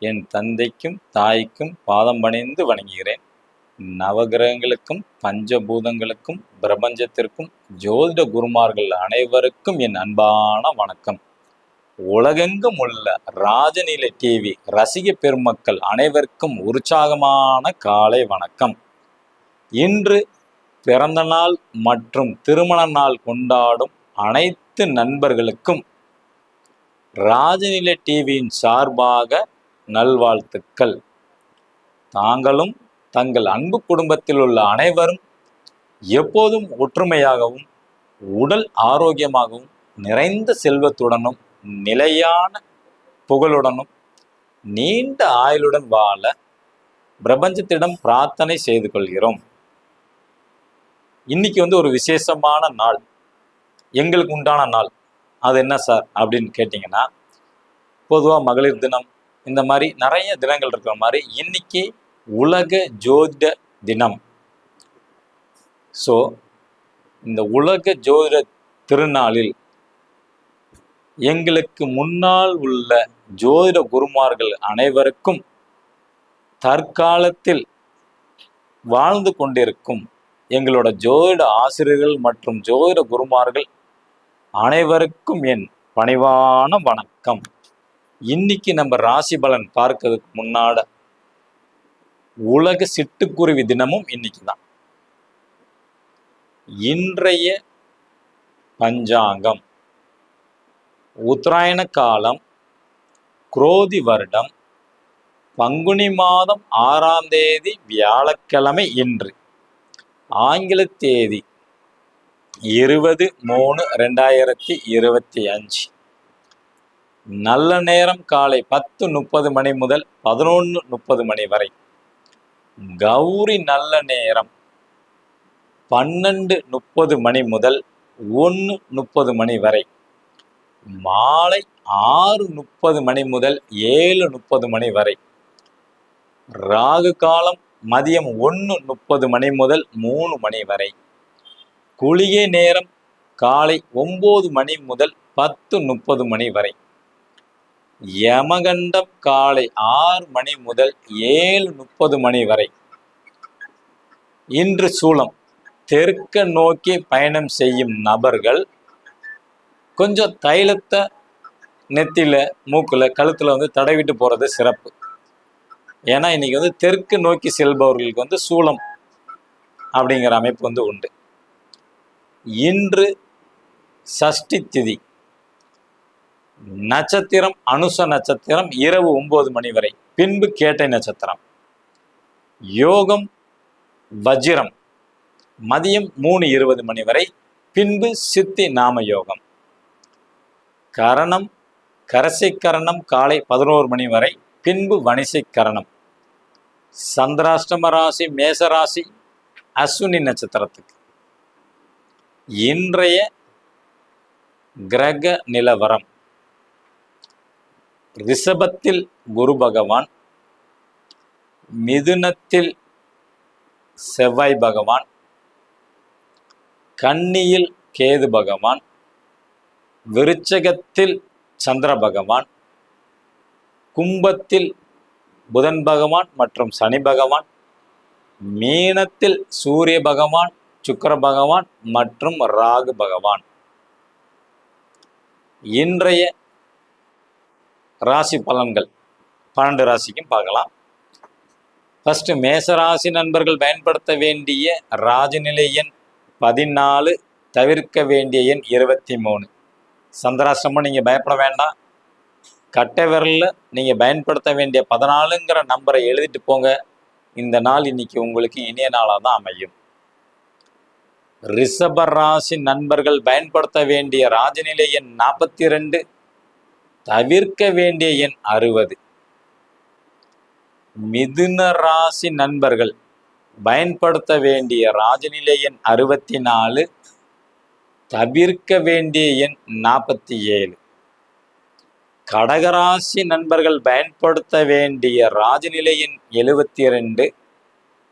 என் தந்தைக்கும் தாய்க்கும் பாதம் பணிந்து வணங்குகிறேன். நவகிரகங்களுக்கும் பஞ்சபூதங்களுக்கும் பிரபஞ்சத்திற்கும் ஜோதிட குருமார்கள் அனைவருக்கும் என் அன்பான வணக்கம். உலகெங்கும் உள்ள ராஜநிலை டிவி ரசிக பெருமக்கள் அனைவருக்கும் உற்சாகமான காலை வணக்கம். இன்று பிறந்த நாள் மற்றும் திருமண நாள் கொண்டாடும் அனைத்து நண்பர்களுக்கும் ராஜநிலை டிவியின் சார்பாக நல்வாழ்த்துக்கள். தாங்களும் தங்கள் அன்பு குடும்பத்தில் உள்ள அனைவரும் எப்போதும் ஒற்றுமையாகவும் உடல் ஆரோக்கியமாகவும் நிறைந்த செல்வத்துடனும் நிலையான புகழுடனும் நீண்ட ஆயுளுடன் வாழ பிரபஞ்சத்திடம் பிரார்த்தனை செய்து கொள்கிறோம். இன்னைக்கு வந்து ஒரு விசேஷமான நாள். எங்களுக்கு உண்டான நாள். அது என்ன சார்? அப்படின்னு கேட்டிங்கன்னா பொதுவாக மகளிர் தினம் இந்த மாதிரி நிறைய தினங்கள் இருக்கிற மாதிரி இன்னைக்கு உலக ஜோதிட தினம். ஸோ இந்த உலக ஜோதிட திருநாளில் எங்களுக்கு முன்னால் உள்ள ஜோதிட குருமார்கள் அனைவருக்கும் தற்காலத்தில் வாழ்ந்து கொண்டிருக்கும் எங்களோட ஜோதிட ஆசிரியர்கள் மற்றும் ஜோதிட குருமார்கள் அனைவருக்கும் என் பணிவான வணக்கம். இன்னைக்கு நம்ம ராசி பலன் பார்க்கறதுக்கு முன்னாட உலக சிட்டுக்குருவி தினமும் இன்னைக்கு தான் இன்றைய பஞ்சாங்கம். உத்தராயண காலம் குரோதி வருடம் பங்குனி மாதம் ஆறாம் தேதி வியாழக்கிழமை இன்று. ஆங்கில தேதி இருபது மூணு ரெண்டாயிரத்தி இருபத்தி அஞ்சு. நல்ல நேரம் காலை பத்து முப்பது மணி முதல் பதினொன்று முப்பது மணி வரை. கௌரி நல்ல நேரம் பன்னெண்டு முப்பது மணி முதல் ஒன்று முப்பது மணி வரை. மாலை ஆறு முப்பது மணி முதல் ஏழு முப்பது மணி வரை. ராகு காலம் மதியம் ஒன்று முப்பது மணி முதல் மூணு மணி வரை. குளிகை நேரம் காலை ஒம்பது மணி முதல் பத்து முப்பது மணி வரை. யமகண்டம் காலை ஆறு மணி முதல் ஏழு முப்பது மணி வரை. இன்று சூளம். தெற்க நோக்கி பயணம் செய்யும் நபர்கள் கொஞ்சம் தைலத்தை நெத்தியில மூக்குல கழுத்துல வந்து தடவிட்டு போறது சிறப்பு. ஏன்னா இன்னைக்கு வந்து தெற்கு நோக்கி செல்பவர்களுக்கு வந்து சூளம் அப்படிங்கிற அமைப்பு வந்து உண்டு. இன்று சஷ்டி திதி. நட்சத்திரம் அனுச நட்சத்திரம் இரவு ஒன்பது மணி வரை. பின்பு கேட்டை நட்சத்திரம். யோகம் வஜ்ரம். மதியம் மூணு இருபது மணி வரை. பின்பு சித்தி நாம யோகம். கரணம் கரசை கரணம் காலை பதினோரு மணி வரை. பின்பு வணிசை கரணம். சந்திராஷ்டம ராசி மேசராசி அஸ்வினி நட்சத்திரத்துக்கு. இன்றைய கிரக நிலவரம். ரிஷபத்தில் குரு பகவான் மிதுனத்தில் செவ்வாய் பகவான் கன்னியில் கேது பகவான் விருச்சகத்தில் சந்திர பகவான் கும்பத்தில் புதன் பகவான் மற்றும் சனி பகவான் மீனத்தில் சூரிய பகவான் சுக்கிர பகவான் மற்றும் ராகு பகவான். இன்றைய ராசி பலன்கள். பன்னெண்டு ராசிக்கும் பார்க்கலாம். ஃபஸ்ட்டு மேசராசி நண்பர்கள் பயன்படுத்த வேண்டிய ராஜநிலை எண் பதினாலு தவிர்க்க வேண்டிய எண் இருபத்தி மூணு சந்திராசிரமம் நீங்கள் பயப்பட வேண்டாம். கட்டை விரலில் நீங்கள் பயன்படுத்த வேண்டிய பதினாலுங்கிற நம்பரை எழுதிட்டு போங்க. இந்த நாள் இன்னைக்கு உங்களுக்கு இனிய நாளாக தான் அமையும். ரிஷப ராசி நண்பர்கள் பயன்படுத்த வேண்டிய ராஜநிலை எண் நாற்பத்தி ரெண்டு தவிர்க்க வேண்டிய எண் அறுபது. மிதுன ராசி நண்பர்கள் பயன்படுத்த வேண்டிய ராஜநிலை எண் அறுபத்தி நாலு தவிர்க்க வேண்டிய எண் நாற்பத்தி ஏழு கடகராசி நண்பர்கள் பயன்படுத்த வேண்டிய ராஜநிலை எண் எழுபத்தி ரெண்டு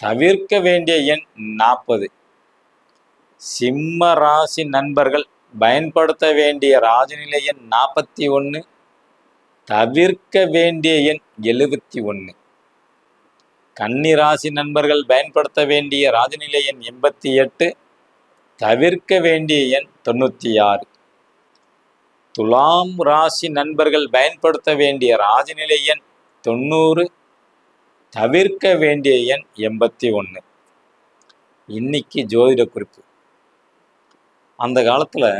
தவிர்க்க வேண்டிய எண் நாற்பது சிம்ம ராசி நண்பர்கள் பயன்படுத்த வேண்டிய ராஜநிலை எண் நாற்பத்தி ஒன்று தவிர்க்க வேண்டிய எண் எழுபத்தி ஒன்று கன்னி ராசி நண்பர்கள் பயன்படுத்த வேண்டிய ராஜநிலை எண் எண்பத்தி எட்டு தவிர்க்க வேண்டிய எண் தொண்ணூற்றி ஆறு. துலாம் ராசி நண்பர்கள் பயன்படுத்த வேண்டிய ராஜநிலை எண் தொண்ணூறு தவிர்க்க வேண்டிய எண் எண்பத்தி ஒன்று இன்னைக்கு ஜோதிட குறிப்பு. அந்த காலத்தில்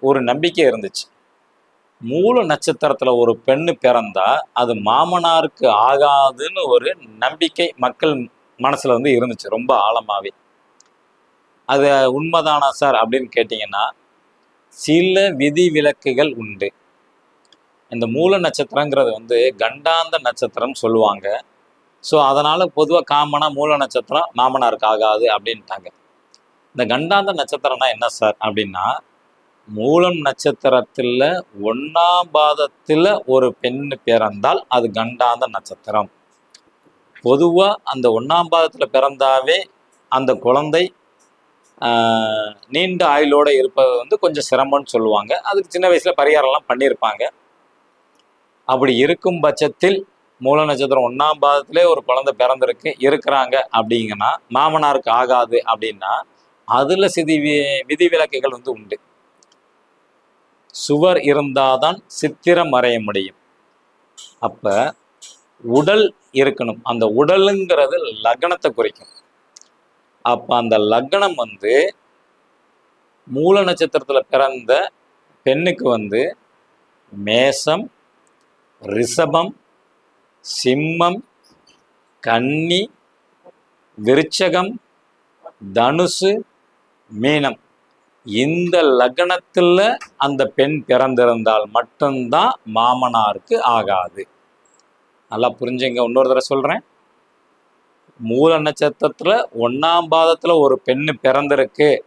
ஒரு நம்பிக்கை இருந்துச்சு. மூல நட்சத்திரத்தில் ஒரு பெண்ணு பிறந்தா அது மாமனாருக்கு ஆகாதுன்னு ஒரு நம்பிக்கை மக்கள் மனசில் வந்து இருந்துச்சு ரொம்ப ஆழமாகவே அது உண்மைதானா சார் அப்படின்னு கேட்டிங்கன்னா சில விதிவிலக்குகள் உண்டு. இந்த மூல நட்சத்திரங்கிறது வந்து கண்டாந்த நட்சத்திரம் சொல்லுவாங்க. ஸோ அதனால் பொதுவாக காமனாக மூல நட்சத்திரம் மாமனாருக்கு ஆகாது அப்படின்ட்டாங்க. இந்த கண்டாந்த நட்சத்திரம்னா என்ன சார் அப்படின்னா மூலம் நட்சத்திரத்தில் ஒன்றாம் பாதத்தில் ஒரு பெண் பிறந்தால் அது கண்டாந்த நட்சத்திரம். பொதுவாக அந்த ஒன்றாம் பாதத்தில் பிறந்தாவே அந்த குழந்தை நீண்ட ஆயுளோடு இருப்பது வந்து கொஞ்சம் சிரமம்னு சொல்லுவாங்க. அதுக்கு சின்ன வயசில் பரிகாரம்லாம் பண்ணியிருப்பாங்க அப்படி இருக்கும் பட்சத்தில் மூல நட்சத்திரம் ஒன்றாம் பாதத்திலே ஒரு குழந்தை பிறந்திருக்கு இருக்கிறாங்க அப்படிங்கன்னா மாமனாருக்கு ஆகாது அப்படின்னா அதில் சிதி வி- விதிவிலக்குகள் வந்து உண்டு. சுவர் இருந்தாதான் சித்திரம் வரைய முடியும். அப்ப உடல் இருக்கணும். அந்த உடலுங்கிறது லக்னத்தை குறிக்கும். அப்ப அந்த லக்னம் வந்து மூல நட்சத்திரத்துல பிறந்த பெண்ணுக்கு வந்து மேசம் ரிஷபம் சிம்மம் கன்னி விருச்சகம் தனுசு மீனம். இந்த லக்னத்துல அந்த பெண் பிறந்திருந்தால் மட்டும்தான் மாமனாருக்கு ஆகாது. நல்லா புரிஞ்சுங்க. இன்னொரு தடவை சொல்றேன். மூல நட்சத்திரத்துல ஒன்னாம் பாதத்துல ஒரு பெண்ணு பிறந்திருக்கு.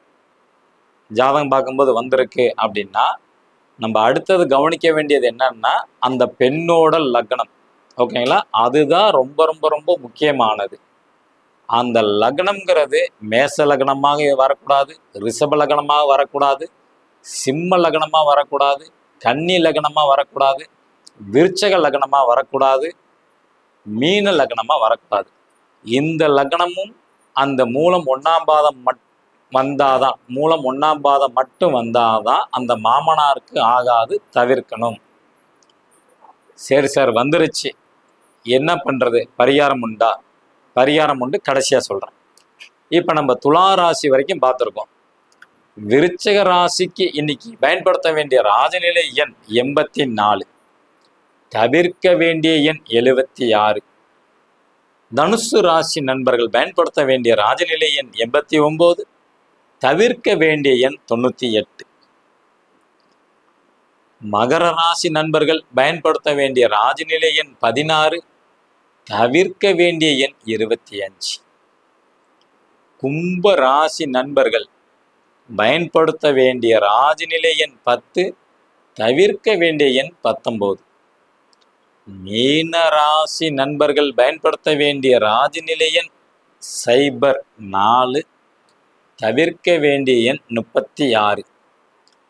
ஜாதகம் பார்க்கும்போது வந்திருக்கு அப்படின்னா நம்ம அடுத்தது கவனிக்க வேண்டியது என்னன்னா அந்த பெண்ணோட லக்னம். ஓகேங்களா? அதுதான் ரொம்ப ரொம்ப ரொம்ப முக்கியமானது. அந்த லக்னம்ங்கிறது மேச லக்னமாக வரக்கூடாது ரிஷப லக்னமாக வரக்கூடாது சிம்ம லக்னமாக வரக்கூடாது கன்னி லக்னமாக வரக்கூடாது விருச்சக லக்னமாக வரக்கூடாது மீன லக்னமாக வரக்கூடாது. இந்த லக்னமும் அந்த மூலம் ஒன்றாம் பாதம் மட் வந்தாதான் மூலம் ஒன்றாம் பாதம் மட்டும் வந்தாதான் அந்த மாமனாருக்கு ஆகாது தவிர்க்கணும். சரி சார் வந்துருச்சு. என்ன பண்ணுறது பரிகாரம் உண்டா? பரிகாரம் உண்டு. கடைசியாக சொல்கிறேன் இப்போ நம்ம துலா ராசி வரைக்கும் பார்த்துருக்கோம். விருச்சக ராசிக்கு இன்னைக்கு பயன்படுத்த வேண்டிய ராஜநிலை எண் எண்பத்தி நாலு தவிர்க்க வேண்டிய எண் எழுபத்தி ஆறு தனுசு ராசி நண்பர்கள் பயன்படுத்த வேண்டிய ராஜநிலை எண் எண்பத்தி ஒன்பது தவிர்க்க வேண்டிய எண் தொண்ணூற்றி எட்டு மகர ராசி நண்பர்கள் பயன்படுத்த வேண்டிய ராஜநிலை எண் பதினாறு. தவிர்க்க வேண்டிய எண் இருபத்தி அஞ்சு. கும்ப ராசி நண்பர்கள் பயன்படுத்த வேண்டிய ராஜநிலை எண் பத்து தவிர்க்க வேண்டிய எண் பத்தொம்போது. மீன ராசி நண்பர்கள் பயன்படுத்த வேண்டிய ராஜநிலை எண் சைபர் நாலு தவிர்க்க வேண்டிய எண் முப்பத்தி ஆறு.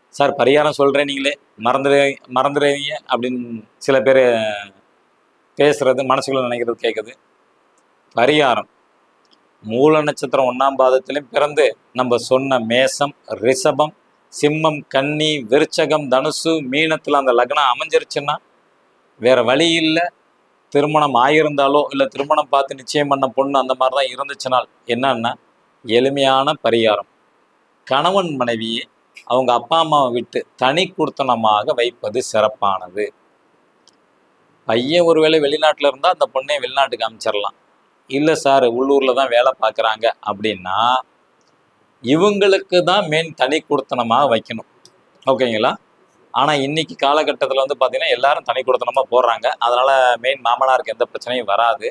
சார் பரிகாரம் சொல்கிறேன் நீங்களே. மறந்துடு மறந்துடுவீங்க அப்படின்னு சில பேர் பேசுறது மனசுக்குள்ள நினைக்கிறது கேட்குது பரிகாரம். மூல நட்சத்திரம் ஒன்றாம் பாதத்திலையும் பிறந்து நம்ம சொன்ன மேசம் ரிஷபம் சிம்மம் கன்னி விருச்சகம் தனுசு மீனத்தில் அந்த லக்னம் அமைஞ்சிருச்சுன்னா வேற வழி இல்லை. திருமணம் ஆகியிருந்தாலோ இல்லை திருமணம் பார்த்து நிச்சயம் பண்ண பொண்ணு அந்த மாதிரி தான் இருந்துச்சுனால் என்னன்னா எளிமையான பரிகாரம். கணவன் மனைவியை அவங்க அப்பா அம்மாவை விட்டு தனி குடுத்தனமாக வைப்பது சிறப்பானது. பையன் ஒருவேளை வெளிநாட்டில் இருந்தால் அந்த பொண்ணை வெளிநாட்டுக்கு அமைச்சிடலாம் இல்லை சார் உள்ளூரில் தான் வேலை பார்க்குறாங்க அப்படின்னா இவங்களுக்கு தான் மெயின் தனி கொடுத்தனமாக வைக்கணும். ஓகேங்களா? ஆனால் இன்னைக்கு காலகட்டத்தில் வந்து பார்த்தீங்கன்னா எல்லாரும் தனி கொடுத்தனமாக போடுறாங்க. அதனால் மெயின் மாமனாருக்கு எந்த பிரச்சனையும் வராது.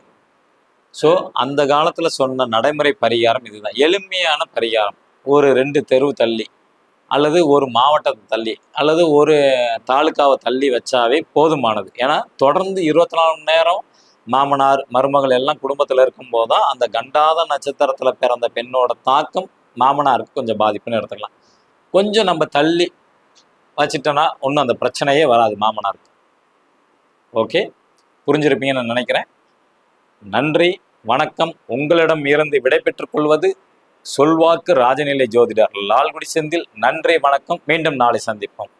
ஸோ அந்த காலத்தில் சொன்ன நடைமுறை பரிகாரம் இதுதான். எளிமையான பரிகாரம். ஒரு ரெண்டு தெருவு தள்ளி. அல்லது ஒரு மாவட்டத்தை தள்ளி அல்லது ஒரு தாலுக்காவை தள்ளி வச்சாவே போதுமானது. ஏன்னா தொடர்ந்து இருபத்தி நாலு மணி நேரம் மாமனார் மருமகள் எல்லாம் குடும்பத்தில் இருக்கும்போது தான் அந்த கண்டாத நட்சத்திரத்தில் பிறந்த பெண்ணோட தாக்கம் மாமனாருக்கு கொஞ்சம் பாதிப்புன்னு எடுத்துக்கலாம். கொஞ்சம் நம்ம தள்ளி வச்சிட்டோன்னா ஒன்றும் அந்த பிரச்சனையே வராது மாமனாருக்கு. ஓகே? புரிஞ்சிருப்பீங்கன்னு நான் நினைக்கிறேன். நன்றி வணக்கம். உங்களிடம் இருந்து விடைபெற்றுக் கொள்வது சொல்வாக்கு ராஜநிலை ஜோதிடர் லால்குடி செந்தில் நன்றி வணக்கம். மீண்டும் நாளை சந்திப்போம்.